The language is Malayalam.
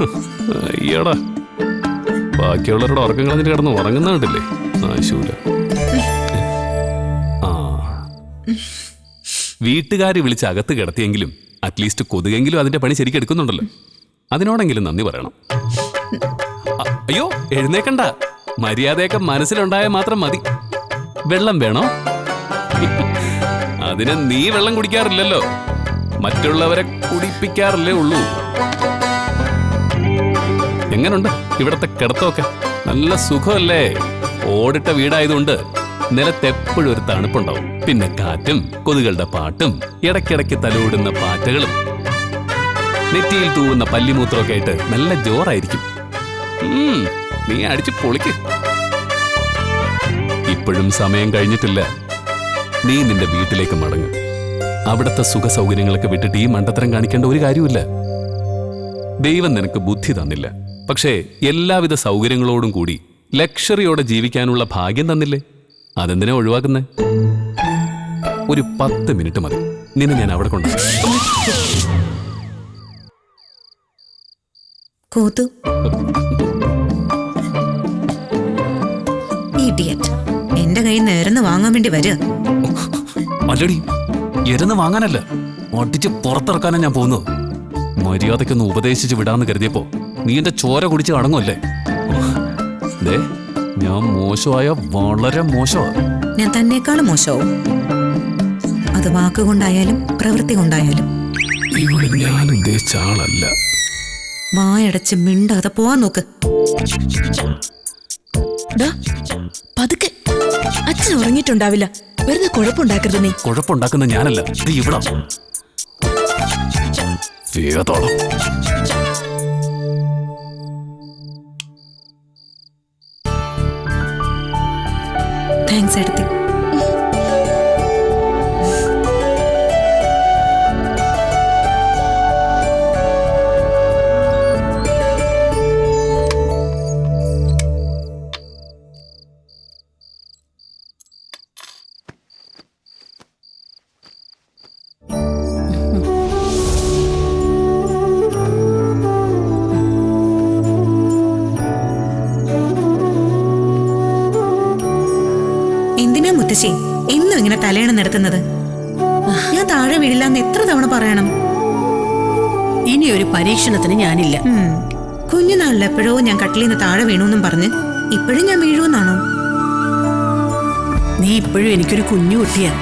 ശരിയാടാ ബാക്കിയുള്ളവരുടെ ഉറക്കം കളഞ്ഞിട്ട് കിടന്ന് ഉറങ്ങുന്ന കണ്ടില്ലേ? ആശൂല ആ. വീട്ടുകാർ വിളിച്ച് അകത്ത് കിടത്തിയെങ്കിലും അറ്റ്ലീസ്റ്റ് കൊതുകെങ്കിലും അതിന്റെ പണി ശരിക്കും എടുക്കുന്നുണ്ടല്ലോ. അതിനോടെങ്കിലും നന്ദി പറയണം. അയ്യോ എഴുന്നേക്കണ്ട. മര്യാദയൊക്കെ മനസ്സിലുണ്ടായാൽ മാത്രം മതി. വെള്ളം വേണോ? അതിന് നീ വെള്ളം കുടിക്കാറില്ലല്ലോ. മറ്റുള്ളവരെ കുടിപ്പിക്കാറില്ലേ ഉള്ളൂ. എങ്ങനുണ്ട്? ഇവിടത്തെ കിടത്തമൊക്കെ നല്ല സുഖമല്ലേ? ഓടിട്ട വീടായതുകൊണ്ട് നിലത്തെപ്പോഴും ഒരു തണുപ്പുണ്ടാവും. പിന്നെ കാറ്റും കൊതുകളുടെ പാട്ടും ഇടയ്ക്കിടയ്ക്ക് തലോടുന്ന പാറ്റകളും. നെറ്റിയിൽ തൂവുന്ന പല്ലിമൂത്രമൊക്കെ ആയിട്ട് നല്ല ജോറായിരിക്കും. നീ അടിച്ച് പൊളിക്ക്. ഇപ്പോഴും സമയം കഴിഞ്ഞിട്ടില്ല. നീ നിന്റെ വീട്ടിലേക്ക് മടങ്ങ്. അവിടുത്തെ സുഖ സൗകര്യങ്ങളൊക്കെ വിട്ടിട്ട് ഈ മണ്ടത്തരം കാണിക്കേണ്ട ഒരു കാര്യമില്ല ദൈവം നിനക്ക് ബുദ്ധി തന്നില്ല. പക്ഷേ എല്ലാവിധ സൗകര്യങ്ങളോടും കൂടി ലക്ഷറിയോടെ ജീവിക്കാനുള്ള ഭാഗ്യം തന്നില്ലേ? അതെന്തിനാ ഒഴിവാക്കുന്നേ? ഒരു പത്ത് മിനിറ്റ് മതി. നിന്നെ ഞാൻ അവിടെ കൊണ്ടു കൂത്തു. എന്റെ കയ്യിൽ നിന്ന് വാങ്ങാൻ വേണ്ടി വരിക. അല്ലടി എരുന്ന് വാങ്ങാനല്ല. ഒട്ടിച്ച് പുറത്തിറക്കാനാ ഞാൻ പോകുന്നത്. മര്യാദയ്ക്കൊന്ന് ഉപദേശിച്ച് വിടാന്ന് കരുതിയപ്പോ നീ എന്റെ ചോര കുടിച്ച് അടങ്ങുമല്ലേ ദേ ഞാൻ മോശമായ വളരെ മോശമാണ്. ഞാൻ തന്നെക്കാളും മോശവും. അത് വാക്കുകൊണ്ടായാലും പ്രവൃത്തി കൊണ്ടായാലും. ഇവിടെ ഞാൻ ഉദ്ദേശിച്ച ആളല്ല. വായടച്ച് മിണ്ടാതെ പോവാൻ നോക്ക്. ഡാ, പതുക്കെ. അച്ഛൻ ഉറങ്ങിയിട്ടുണ്ടാവില്ല. വെറുതെ കുഴപ്പമുണ്ടാക്കരുത് നീ. കുഴപ്പമുണ്ടാക്കുന്ന ഞാനല്ല. ഇത് ഇവിടെ. വേദോളം inserte. എന്തിനാ മുത്തശ്ശി? എന്നും ഇങ്ങനെ തലയണ നടത്തുന്നത്? ഞാൻ താഴെ വീഴില്ലാന്ന് എത്ര തവണ പറയണം? ഇനി ഒരു പരീക്ഷണത്തിന് ഞാനില്ല. കുഞ്ഞുനാളിൽ എപ്പോഴോ ഞാൻ കട്ടിലിൽ നിന്ന് താഴെ വീണു പറഞ്ഞ് ഇപ്പോഴും ഞാൻ വീഴുമെന്നാണോ? നീ ഇപ്പോഴും എനിക്കൊരു കുഞ്ഞു കുട്ടിയാ.